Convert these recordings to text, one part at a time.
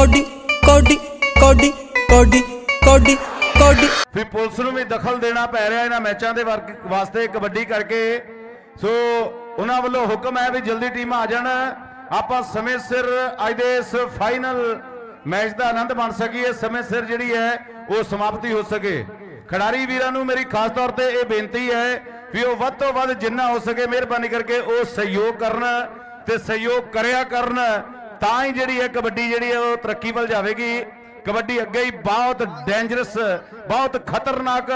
Cody ਕੋਡੀ ਕੋਡੀ ਕੋਡੀ ਕੋਡੀ ਕੋਡੀ। ਵੀ ਪੁਲਿਸ ਨੂੰ ਵੀ ਦਖਲ ਦੇਣਾ ਪੈ ਰਿਹਾ ਇਹਨਾਂ ਮੈਚਾਂ ਦੇ ਵਾਸਤੇ ਕਬੱਡੀ ਕਰਕੇ। ਸੋ ਉਹਨਾਂ ਵੱਲੋਂ ਹੁਕਮ ਹੈ ਵੀ ਜਲਦੀ ਟੀਮਾਂ ਆ ਜਾਣ। ਆਪਾਂ ਸਮੇਂ ਸਿਰ ਅੱਜ ਦੇ ਇਸ ਫਾਈਨਲ ਮੈਚ ਦਾ ਆਨੰਦ ਮਾਣ ਸਕੀਏ। ਸਮੇਂ ਸਿਰ ਜਿਹੜੀ ਹੈ ਉਹ ਸਮਾਪਤੀ ਹੋ ਸਕੇ। ਖਿਡਾਰੀ ਵੀਰਾਂ ਨੂੰ ਮੇਰੀ ਖਾਸ ਤੌਰ ਤੇ ਇਹ ਬੇਨਤੀ ਹੈ ਵੀ ਉਹ ਵੱਧ ਤੋਂ ਵੱਧ ਜਿੰਨਾ ਹੋ ਸਕੇ ਮਿਹਰਬਾਨੀ ਕਰਕੇ ਉਹ ਸਹਿਯੋਗ ਕਰਨ ਤੇ ਸਹਿਯੋਗ ਕਰਿਆ ਕਰਨ। ਤਾਂ ਹੀ ਜਿਹੜੀ ਹੈ ਕਬੱਡੀ ਜਿਹੜੀ ਹੈ ਉਹ ਤਰੱਕੀ ਵੱਲ ਜਾਵੇਗੀ। ਕਬੱਡੀ ਅੱਗੇ ਹੀ ਬਹੁਤ ਡੇਂਜਰਸ ਬਹੁਤ ਖਤਰਨਾਕ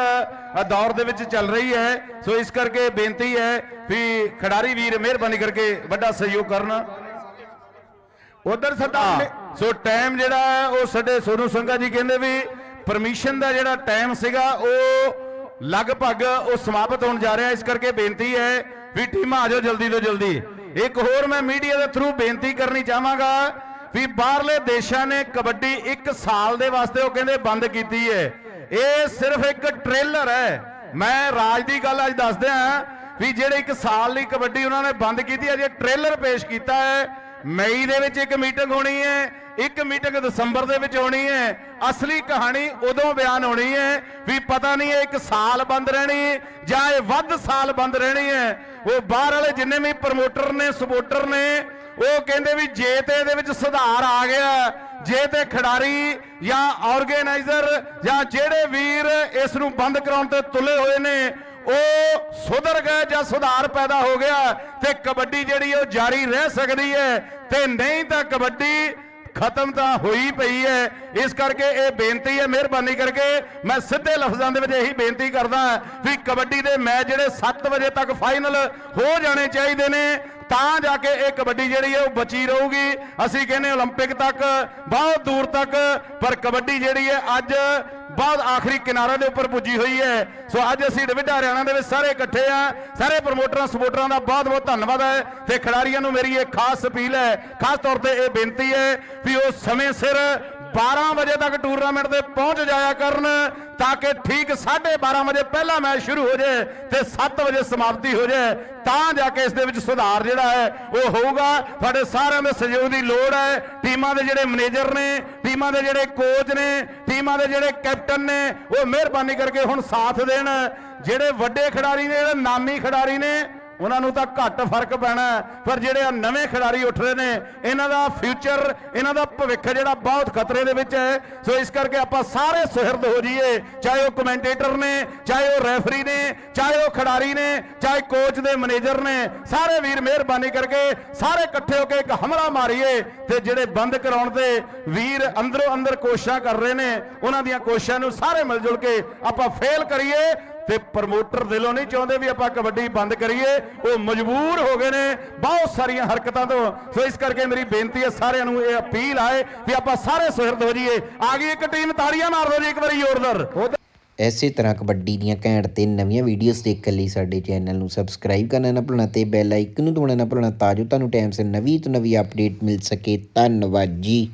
ਦੌਰ ਦੇ ਵਿੱਚ ਚੱਲ ਰਹੀ ਹੈ। ਸੋ ਇਸ ਕਰਕੇ ਬੇਨਤੀ ਹੈ ਵੀ ਖਿਡਾਰੀ ਵੀਰ ਮਿਹਰਬਾਨੀ ਕਰਕੇ ਵੱਡਾ ਸਹਿਯੋਗ ਕਰਨ। ਉਧਰ ਸਰਦਾਰ ਸੋ ਟਾਈਮ ਜਿਹੜਾ ਹੈ ਉਹ ਸਾਡੇ ਸੋਨੂ ਸੰਘਾ ਜੀ ਕਹਿੰਦੇ ਵੀ ਪਰਮਿਸ਼ਨ ਦਾ ਜਿਹੜਾ ਟਾਈਮ ਸੀਗਾ ਉਹ ਲਗਭਗ ਉਹ ਸਮਾਪਤ ਹੋਣ ਜਾ ਰਿਹਾ। ਇਸ ਕਰਕੇ ਬੇਨਤੀ ਹੈ ਵੀ ਟੀਮਾਂ ਆ ਜਾਓ ਜਲਦੀ ਤੋਂ ਜਲਦੀ। ਇੱਕ ਹੋਰ ਮੈਂ ਮੀਡੀਆ ਦੇ ਥਰੂ ਬੇਨਤੀ ਕਰਨੀ ਚਾਹਾਂਗਾ ਵੀ ਬਾਹਰਲੇ ਦੇਸ਼ਾਂ ਨੇ ਕਬੱਡੀ 1 ਸਾਲ ਦੇ ਵਾਸਤੇ ਉਹ ਕਹਿੰਦੇ ਬੰਦ ਕੀਤੀ ਹੈ ਇਹ ਸਿਰਫ ਇੱਕ ਟ੍ਰੇਲਰ ਹੈ। ਮੈਂ ਰਾਜ ਦੀ ਗੱਲ ਅੱਜ ਦੱਸਦਿਆਂ ਵੀ ਜਿਹੜੇ 1 ਸਾਲ ਲਈ ਕਬੱਡੀ ਉਹਨਾਂ ਨੇ ਬੰਦ ਕੀਤੀ ਹੈ ਜੇ ਟ੍ਰੇਲਰ ਪੇਸ਼ ਕੀਤਾ ਹੈ। ਮਈ ਦੇ ਵਿੱਚ ਇੱਕ ਮੀਟਿੰਗ ਹੋਣੀ ਹੈ, ਇੱਕ ਮੀਟਿੰਗ ਦਸੰਬਰ ਦੇ ਵਿੱਚ ਹੋਣੀ ਹੈ। ਅਸਲੀ ਕਹਾਣੀ ਉਦੋਂ ਬਿਆਨ ਹੋਣੀ ਹੈ ਵੀ ਪਤਾ ਨਹੀਂ ਇਹ ਇੱਕ ਸਾਲ ਬੰਦ ਰਹਿਣੀ ਜਾਂ ਇਹ ਵੱਧ ਸਾਲ ਬੰਦ ਰਹਿਣੀ ਹੈ। ਉਹ ਬਾਹਰ ਵਾਲੇ ਜਿੰਨੇ ਵੀ ਪ੍ਰਮੋਟਰ ਨੇ, ਸਪੋਰਟਰ ਨੇ, ਉਹ ਕਹਿੰਦੇ ਵੀ ਜੇ ਤੇ ਇਹਦੇ ਵਿੱਚ ਸੁਧਾਰ ਆ ਗਿਆ, ਜੇ ਤੇ ਖਿਡਾਰੀ ਜਾਂ ਆਰਗੇਨਾਈਜ਼ਰ ਜਾਂ ਜਿਹੜੇ ਵੀਰ ਇਸ ਨੂੰ ਬੰਦ ਕਰਾਉਣ ਤੇ ਤੁਲੇ ਹੋਏ ਨੇ ਉਹ ਸੁਧਰ ਗਏ ਜਾਂ ਸੁਧਾਰ ਪੈਦਾ ਹੋ ਗਿਆ ਤੇ ਕਬੱਡੀ ਜਿਹੜੀ ਉਹ ਜਾਰੀ ਰਹਿ ਸਕਦੀ ਹੈ ਤੇ ਨਹੀਂ ਤਾਂ ਕਬੱਡੀ ਖਤਮ ਤਾਂ ਹੋਈ ਪਈ ਹੈ। ਇਸ ਕਰਕੇ ਇਹ ਬੇਨਤੀ ਹੈ, ਮਿਹਰਬਾਨੀ ਕਰਕੇ ਮੈਂ ਸਿੱਧੇ ਲਫ਼ਜ਼ਾਂ ਦੇ ਵਿੱਚ ਇਹੀ ਬੇਨਤੀ ਕਰਦਾ ਵੀ ਕਬੱਡੀ ਦੇ ਮੈਚ ਜਿਹੜੇ 7 ਵਜੇ ਤੱਕ ਫਾਈਨਲ ਹੋ ਜਾਣੇ ਚਾਹੀਦੇ ਨੇ ਤਾਂ ਜਾ ਕੇ ਇਹ ਕਬੱਡੀ ਜਿਹੜੀ ਹੈ ਉਹ ਬਚੀ ਰਹੂਗੀ ਅਸੀਂ ਕਹਿੰਦੇ 올림픽 ਤੱਕ ਬਹੁਤ ਦੂਰ ਤੱਕ ਪਰ ਕਬੱਡੀ ਜਿਹੜੀ ਹੈ ਅੱਜ ਬਹੁਤ ਆਖਰੀ ਕਿਨਾਰੇ ਦੇ ਉੱਪਰ ਪੁੱਜੀ ਹੋਈ ਹੈ ਸੋ ਅੱਜ ਅਸੀਂ ਡਿਵਿਡਾ ਹਰਿਆਣਾ ਦੇ ਵਿੱਚ ਸਾਰੇ ਇਕੱਠੇ ਆ ਸਾਰੇ ਪ੍ਰਮੋਟਰਾਂ ਸਪੋਰਟਰਾਂ ਦਾ ਬਹੁਤ ਬਹੁਤ ਧੰਨਵਾਦ ਹੈ ਤੇ ਖਿਡਾਰੀਆਂ ਨੂੰ ਮੇਰੀ ਇਹ ਖਾਸ ਅਪੀਲ ਹੈ ਖਾਸ ਤੌਰ ਤੇ ਇਹ ਬੇਨਤੀ ਹੈ ਵੀ ਉਹ ਸਮੇਂ ਸਿਰ 12 ਵਜੇ ਤੱਕ ਟੂਰਨਾਮੈਂਟ ਤੇ ਪਹੁੰਚ ਜਾਇਆ ਕਰਨ ਤਾਂ ਕਿ ਠੀਕ 12:30 ਵਜੇ ਪਹਿਲਾ ਮੈਚ ਸ਼ੁਰੂ ਹੋ ਜਾਏ ਤੇ 7 ਵਜੇ ਸਮਾਪਤੀ ਹੋ ਜਾਏ ਤਾਂ ਜਾ ਕੇ ਇਸ ਦੇ ਵਿੱਚ ਸੁਧਾਰ ਜਿਹੜਾ ਹੈ, ਉਹ ਹੋਊਗਾ। ਤੁਹਾਡੇ ਸਾਰਿਆਂ ਦੇ ਸਹਿਯੋਗ ਦੀ ਲੋੜ ਹੈ। ਟੀਮਾਂ ਦੇ ਜਿਹੜੇ ਮੈਨੇਜਰ ਨੇ, ਟੀਮਾਂ ਦੇ ਜਿਹੜੇ ਕੋਚ ਨੇ, ਟੀਮਾਂ ਦੇ ਜਿਹੜੇ ਕੈਪਟਨ ਨੇ, ਉਹ ਮਿਹਰਬਾਨੀ ਕਰਕੇ ਹੁਣ ਸਾਥ ਦੇਣ। ਜਿਹੜੇ ਵੱਡੇ ਖਿਡਾਰੀ ਨੇ, ਜਿਹੜੇ ਨਾਮੀ ਖਿਡਾਰੀ ਨੇ ਉਹਨਾਂ ਨੂੰ ਤਾਂ ਘੱਟ ਫ਼ਰਕ ਪੈਣਾ ਪਰ ਜਿਹੜੇ ਆ ਨਵੇਂ ਖਿਡਾਰੀ ਉੱਠ ਰਹੇ ਨੇ, ਇਹਨਾਂ ਦਾ ਫਿਊਚਰ ਇਹਨਾਂ ਦਾ ਭਵਿੱਖ ਜਿਹੜਾ ਬਹੁਤ ਖਤਰੇ ਦੇ ਵਿੱਚ ਹੈ। ਸੋ ਇਸ ਕਰਕੇ ਆਪਾਂ ਸਾਰੇ ਸੁਹਿਰਦ ਹੋ ਜਾਈਏ, ਚਾਹੇ ਉਹ ਕਮੈਂਟੇਟਰ ਨੇ, ਚਾਹੇ ਉਹ ਰੈਫਰੀ ਨੇ, ਚਾਹੇ ਉਹ ਖਿਡਾਰੀ ਨੇ, ਚਾਹੇ ਕੋਚ ਦੇ ਮੈਨੇਜਰ ਨੇ, ਸਾਰੇ ਵੀਰ ਮਿਹਰਬਾਨੀ ਕਰਕੇ ਸਾਰੇ ਇਕੱਠੇ ਹੋ ਕੇ ਇੱਕ ਹਮਲਾ ਮਾਰੀਏ ਤੇ ਜਿਹੜੇ ਬੰਦ ਕਰਾਉਣ ਤੇ ਵੀਰ ਅੰਦਰੋਂ ਅੰਦਰ ਕੋਸ਼ਿਸ਼ਾਂ ਕਰ ਰਹੇ ਨੇ, ਉਹਨਾਂ ਦੀਆਂ ਕੋਸ਼ਿਸ਼ਾਂ ਨੂੰ ਸਾਰੇ ਮਿਲ ਜੁਲ ਕੇ ਆਪਾਂ ਫੇਲ ਕਰੀਏ। ਤੇ ਪ੍ਰਮੋਟਰ ਦਿਲੋਂ ਨਹੀਂ ਚਾਹੁੰਦੇ ਵੀ ਆਪਾਂ ਕਬੱਡੀ ਬੰਦ ਕਰੀਏ। ਉਹ ਮਜਬੂਰ ਹੋ ਗਏ ਨੇ, ਬਹੁਤ ਸਾਰੀਆਂ ਹਰਕਤਾਂ ਤੋਂ। ਸੋ ਇਸ ਕਰਕੇ ਮੇਰੀ ਬੇਨਤੀ ਹੈ, ਸਾਰਿਆਂ ਨੂੰ ਇਹ ਅਪੀਲ ਆਏ ਵੀ ਆਪਾਂ ਸਾਰੇ ਸੁਹਿਰਦ ਹੋ ਜਾਈਏ। ਆ ਗਈ ਇੱਕ ਟੀਮ, ਤਾੜੀਆਂ ਮਾਰ ਦਿਓ ਜੀ ਇੱਕ ਵਾਰੀ ਜ਼ੋਰਦਾਰ ਐਸੇ ਤਰ੍ਹਾਂ ਕਬੱਡੀ ਦੀਆਂ ਘੈਂਟ ਤੇ ਨਵੀਆਂ ਵੀਡੀਓਜ਼ ਦੇਖਣ ਲਈ ਸਾਡੇ ਚੈਨਲ ਨੂੰ ਸਬਸਕ੍ਰਾਈਬ ਕਰਨਾ ਨਾ ਭੁੱਲਣਾ ਤੇ ਬੈਲ ਆਈਕਨ ਨੂੰ ਦਬਾਉਣਾ ਨਾ ਭੁੱਲਣਾ ਤਾਂ ਜੋ ਤੁਹਾਨੂੰ ਟਾਈਮ ਸਿਰ ਨਵੀਂ ਤੋਂ ਨਵੀਂ ਅਪਡੇਟ ਮਿਲ ਸਕੇ। ਧੰਨਵਾਦ ਜੀ।